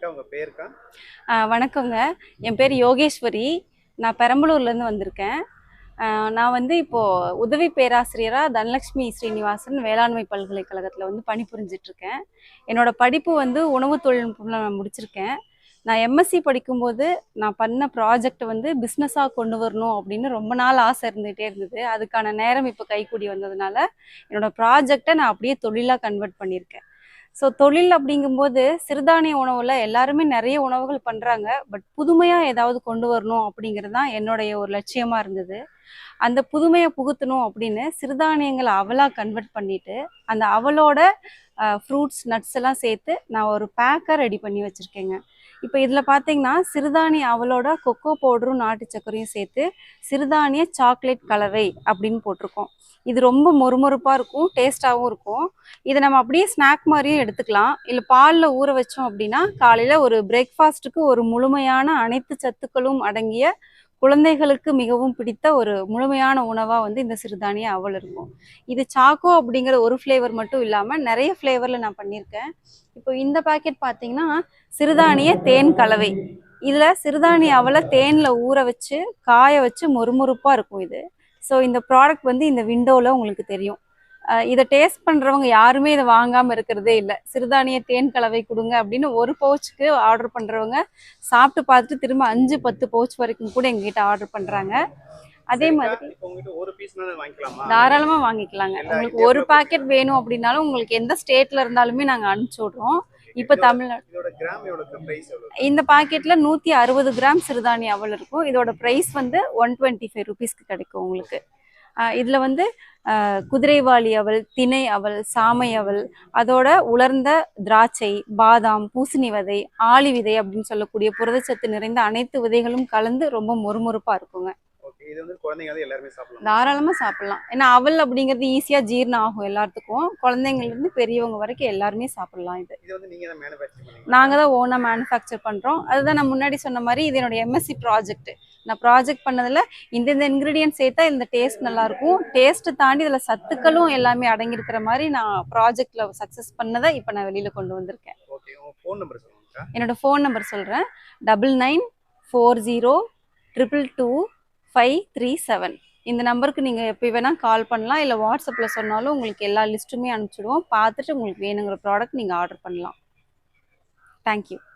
அக்கா உங்கள் பேருக்கா? வணக்கங்க. என் பேர் யோகேஸ்வரி. நான் பெரம்பலூர்லேருந்து வந்திருக்கேன். நான் வந்து இப்போது உதவி பேராசிரியராக தனலட்சுமி ஸ்ரீனிவாசன் வேளாண்மை பல்கலைக்கழகத்தில் வந்து பணிபுரிஞ்சிட்ருக்கேன். இருக்கேன் என்னோட படிப்பு வந்து உணவு தொழில்நுட்பம் நான் முடிச்சிருக்கேன். நான் எம்எஸ்சி படிக்கும்போது நான் பண்ண ப்ராஜெக்ட் வந்து பிஸ்னஸாக கொண்டு வரணும் அப்படின்னு ரொம்ப நாள் ஆசை இருந்துகிட்டே இருந்தது. அதுக்கான நேரம் இப்போ கைக்கூடி வந்ததுனால என்னோடய ப்ராஜெக்டை நான் அப்படியே தொழிலாக கன்வெர்ட் பண்ணியிருக்கேன். ஸோ தொழில் அப்படிங்கும்போது சிறுதானிய உணவில் எல்லாருமே நிறைய உணவுகள் பண்ணுறாங்க பட் புதுமையாக ஏதாவது கொண்டு வரணும் அப்படிங்கிறது தான் என்னுடைய ஒரு லட்சியமாக இருந்தது. அந்த புதுமையை புகுத்தணும் அப்படின்னு சிறுதானியங்களை அவலாக கன்வெர்ட் பண்ணிட்டு அந்த அவலோட ஃப்ரூட்ஸ் நட்ஸ் எல்லாம் சேர்த்து நான் ஒரு பேக்கை ரெடி பண்ணி வச்சுருக்கேங்க. இப்போ இதில் பார்த்தீங்கன்னா சிறுதானிய அவலோட கொக்கோ பவுடரும் நாட்டு சர்க்கரையும் சேர்த்து சிறுதானிய சாக்லேட் கலவை அப்படின்னு போட்டிருக்கோம். இது ரொம்ப மொறுமொறுப்பாக இருக்கும் டேஸ்ட்டாகவும் இருக்கும். இதை நம்ம அப்படியே ஸ்நாக் மாதிரியும் எடுத்துக்கலாம். இல்லை பாலில் ஊற வச்சோம் அப்படின்னா காலையில் ஒரு பிரேக்ஃபாஸ்ட்டுக்கு ஒரு முழுமையான அனைத்து சத்துக்களும் அடங்கிய குழந்தைகளுக்கு மிகவும் பிடித்த ஒரு முழுமையான உணவாக வந்து இந்த சிறுதானிய அவல் இருக்கும். இது சாக்கோ அப்படிங்கிற ஒரு ஃப்ளேவர் மட்டும் இல்லாமல் நிறைய ஃப்ளேவரில் நான் பண்ணியிருக்கேன். இப்போ இந்த பாக்கெட் பார்த்தீங்கன்னா சிறுதானிய தேன் கலவை. இதில் சிறுதானிய அவலை தேனில் ஊற வச்சு காய வச்சு மொறுமொறுப்பாக இருக்கும் இது. ஸோ இந்த ப்ராடக்ட் வந்து இந்த விண்டோவில் உங்களுக்கு தெரியும். இதை டேஸ்ட் பண்ணுறவங்க யாருமே இதை வாங்காமல் இருக்கிறதே இல்லை. சிறுதானிய தேன் கலவை கொடுங்க அப்படின்னு ஒரு பவுச்சுக்கு ஆர்டர் பண்ணுறவங்க சாப்பிட்டு பார்த்துட்டு திரும்ப அஞ்சு பத்து பவுச் வரைக்கும் கூட எங்ககிட்ட ஆர்டர் பண்ணுறாங்க அதே மாதிரி தாராளமாக வாங்கிக்கலாங்க. உங்களுக்கு ஒரு பாக்கெட் வேணும் அப்படின்னாலும் உங்களுக்கு எந்த ஸ்டேட்ல இருந்தாலுமே நாங்கள் அனுப்பிச்சி விட்றோம். இப்போ தமிழ்நாடு இந்த பாக்கெட்ல நூற்றி அறுபது கிராம் சிறுதானிய அவல் இருக்கும். இதோட ப்ரைஸ் வந்து ஒன் டுவெண்ட்டி ஃபைவ் ருபீஸ்க்கு கிடைக்கும் உங்களுக்கு. இதுல வந்து குதிரைவாளி அவள் திணை அவள் சாமை அவள் அதோட உலர்ந்த திராட்சை பாதாம் பூசணி விதை ஆளி விதை அப்படின்னு சொல்லக்கூடிய புரதச்சத்து நிறைந்த அனைத்து விதைகளும் கலந்து ரொம்ப மொறுமொறுப்பா இருக்குங்க. இது வந்து குழந்தைங்க வந்து எல்லாருமே சாப்பிடலாம். தாராளமா சாப்பிடலாம். ஏன்னா அவல் அப்படிங்கிறது ஈஸியா ஜீரணம் ஆகும் எல்லாத்துக்கும். குழந்தைங்கள்ல இருந்து பெரியவங்க வரைக்கும் எல்லாருமே சாப்பிடலாம் இது. இது வந்து நீங்க தான் மேனுஃபேக்சர் பண்ணீங்க நாங்க தான் ஓனா மேனுஃபேக்சர் பண்றோம். அதுதான் நான் முன்னாடி சொன்ன மாதிரி இது என்னோட எம்எஸ்சி ப்ராஜெக்ட் நான் ப்ராஜெக்ட் பண்ணதுல இந்த இந்த இன்கிரீடியன்ட் சேர்த்தா இந்த டேஸ்ட் நல்லா இருக்கும் டேஸ்ட் தாண்டி இதுல சத்துக்களும் எல்லாமே அடங்கியிருக்கிற மாதிரி நான் ப்ராஜெக்ட்ல சக்சஸ் பண்ணதை இப்போ நான் வெளியில கொண்டு வந்திருக்கேன். ஓகே ஃபோன் நம்பர் என்னோட ஃபோன் நம்பர் சொல்றேன். Double nine four zero triple two five three seven இந்த நம்பருக்கு நீங்கள் எப்போ வேணால் கால் பண்ணலாம். இல்லை வாட்ஸ்அப்பில் சொன்னாலும் உங்களுக்கு எல்லா லிஸ்ட்டுமே அனுப்பிச்சிடுவோம். பார்த்துட்டு உங்களுக்கு வேணுங்கிற ப்ராடக்ட் நீங்கள் ஆர்டர் பண்ணலாம். தேங்க்யூ